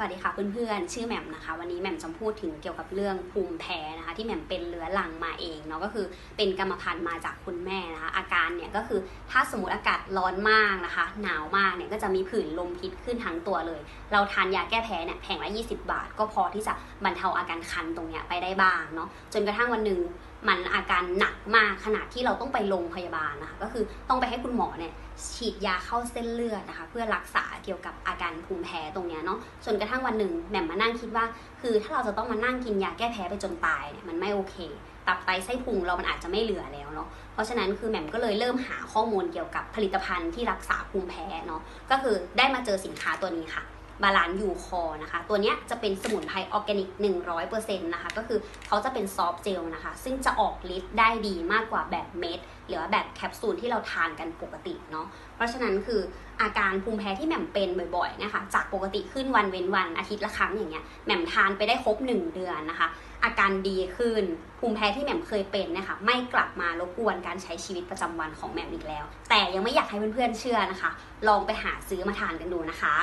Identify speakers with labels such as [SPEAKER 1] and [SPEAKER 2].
[SPEAKER 1] สวัสดีค่ะเพื่อนๆ ชื่อแหม่มนะคะ วันนี้แหม่มจะพูดถึงเกี่ยวกับเรื่องภูมิแพ้นะคะ ที่แหม่มเป็นเรื้อรังมาเองเนาะก็คือเป็นกรรมพันธุ์มาจากคุณแม่นะคะ อาการเนี่ยก็คือถ้าสมมติอากาศร้อนมากนะคะ หนาวมากเนี่ยก็จะมีผื่นลมพิษขึ้นทั้งตัวเลย เราทานยาแก้แพ้เนี่ยแผงละ 20 บาท ก็พอที่จะบรรเทาอาการคันตรงเนี้ยไปได้บ้างเนาะจนกระทั่งวันหนึ่ง มันอาการหนักมากขนาดที่เราต้องไปโรงพยาบาลนะคะ ก็คือต้องไปให้คุณหมอเนี่ยฉีดยาเข้าเส้นเลือดนะคะ เพื่อรักษาเกี่ยวกับอาการภูมิแพ้ตรงเนี้ยเนาะจนกระทั่งวันหนึ่งแหม่มมานั่งคิดว่า คือถ้าเราจะต้องมานั่งกินยาแก้แพ้ไปจนตายเนี่ยมันไม่โอเค ตับไตไส้พุงเรามันอาจจะไม่เหลือแล้วเนาะเพราะฉะนั้นคือแหม่มก็เลยเริ่มหาข้อมูลเกี่ยวกับผลิตภัณฑ์ที่รักษาภูมิแพ้เนาะก็คือได้มาเจอสินค้าตัวนี้ค่ะ บาลานยูคอนะคะ ตัวเนี้ยจะเป็นสมุนไพรออร์แกนิก 100%นะคะ ก็คือเขาจะเป็นซอฟต์เจลนะคะ ซึ่งจะออกฤทธิ์ได้ดีมากกว่าแบบเม็ดหรือว่าแบบแคปซูลที่เราทานกันปกติเนาะ เพราะฉะนั้นคืออาการภูมิแพ้ที่แหม่มเป็นบ่อยๆนะคะ จากปกติขึ้นวันเว้นวันอาทิตย์ละครั้งอย่างเงี้ย แหม่มทานไปได้ครบ 1 เดือนนะคะ อาการดีขึ้น ภูมิแพ้ที่แหม่มเคยเป็นนะคะ ไม่กลับมารบกวนการใช้ชีวิตประจำวันของแหม่มอีกแล้ว แต่ยังไม่อยากให้เพื่อนๆเชื่อนะคะ ลองไปหาซื้อมาทานกันดูนะคะ